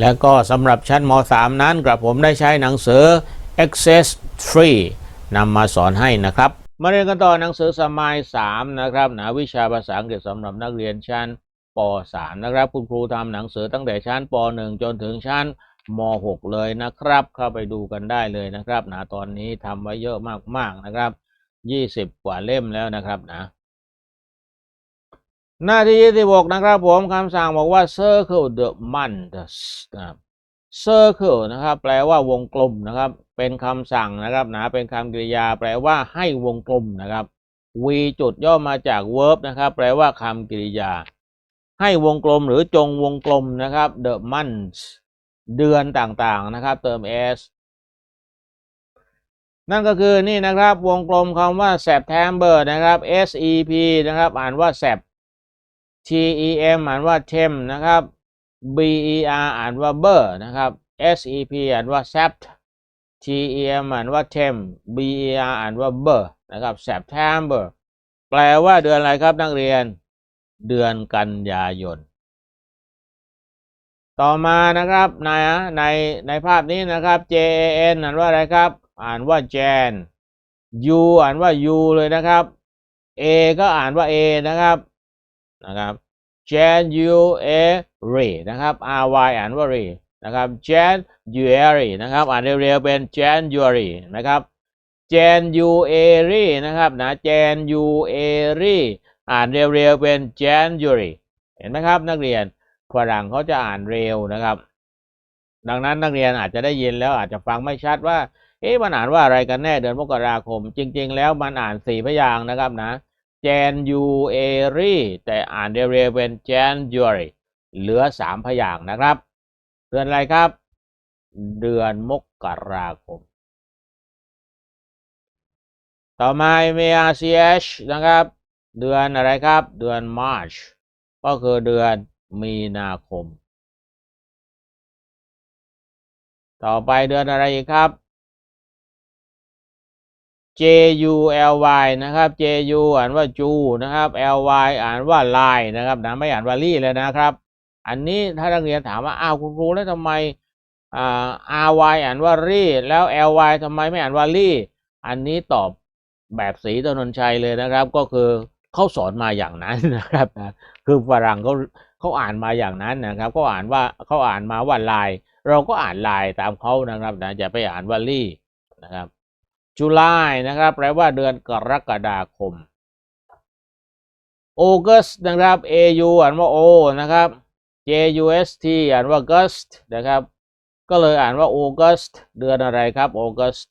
แล้วก็สำหรับชั้นม .3 นั้นกระผมได้ใช้หนังสือ Access 3นำมาสอนให้นะครับ มาเรียนกันต่อหนังสือสมัย 3 นะครับหนาวิชาภาษาอังกฤษสำหรับนักเรียนชั้นป .3 นะครับ คุณครูทำหนังสือตั้งแต่ชั้นป .1 จนถึงชั้นม .6 เลยนะครับ เข้าไปดูกันได้เลยนะครับนะตอนนี้ทำไว้เยอะมากๆนะครับ 20 กว่าเล่มแล้วนะครับนะ หน้าที่26นะครับผมคำสั่งบอกว่า circle the months นะครับ circle นะครับ แปลว่าวงกลมนะครับ เป็นคำสั่งนะครับนะเป็นคำกริยา แปลว่าให้วงกลมนะครับ v จุดย่อมาจาก verb นะครับ แปลว่าคำกริยา ให้วงกลมหรือจงวงกลมนะครับ the months เดือนต่างๆนะครับ เติม s นั่นก็คือนี่นะครับวงกลมคำว่า September นะครับ S E P นะครับ อ่านว่า Sep T E M อ่านว่า tem นะครับ B E R อ่านว่า ber นะครับ S E P อ่านว่า sept T E M อ่านว่า tem B E R อ่านว่า ber นะครับ September แปลว่าเดือนอะไรครับนักเรียน เดือนกันยายน ต่อมานะครับในในในภาพนี้นะครับ J A N อ่านว่าอะไรครับ อ่านว่า Jan U อ่านว่า U เลยนะครับ A ก็อ่านว่า A นะครับนะครับ January นะครับ R Y อ่านว่า R นะครับ January นะครับอ่านเร็วๆเป็น January นะครับ January นะครับนะ January อ่านเร็วๆเป็น January เห็นไหมครับ นักเรียนฝรั่งเขาจะอ่านเร็วนะครับ ดังนั้นนักเรียนอาจจะได้ยินแล้วอาจจะฟังไม่ชัดว่า เอ๊ะมันอ่านว่าอะไรกันแน่เดือนมกราคม จริง ๆ แล้วมันอ่านสี่พยางค์นะครับนะ January แต่อ่านเร็วๆเป็น January เหลือสามพยางค์นะครับ เดือนอะไรครับ เดือนมกราคม ต่อมา MARCH นะครับ เดือนอะไรครับ เดือน March ก็คือเดือนมีนาคม ต่อไปเดือนอะไรครับ J U L Y นะครับ J U อ่านว่าจูนะครับ L Y อ่านว่าลายนะครับนะไม่อ่านว่าลี่เลยนะครับ อันนี้ถ้านักเรียนถามว่าอ้าวคุณครูแล้วทำไมอ่า R Y อ่านว่ารี่ แล้ว L Y ทำไมไม่อ่านว่าลี่ อันนี้ตอบแบบสีตนนชัยเลยนะครับ ก็คือเขาสอนมาอย่างนั้นนะครับนะคือฝรั่งเขาเขาอ่านมาอย่างนั้นนะครับเขาอ่านว่าเขาอ่านมาว่าลาย เราก็อ่านลายตามเขานะครับนะอย่าไปอ่านว่าลี่นะครับ จุลายนะครับ แปลว่าเดือนกรกฎาคมอ u g u s t นะครับ A U อ่านว่า O นะครับ J U S T อ่านว่า Gust นะครับ ก็เลยอ่านว่า August เดือนอะไรครับ August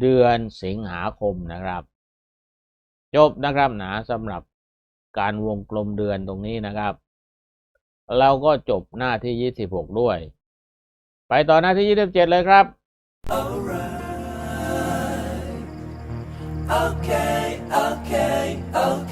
เดือนสิงหาคมนะครับ จบนะครับหนาสำหรับการวงกลมเดือนตรงนี้นะครับ เราก็จบหน้าที่ 26 ด้วย ไปต่อหน้าที่ 27 เลยครับ okay, okay, okay.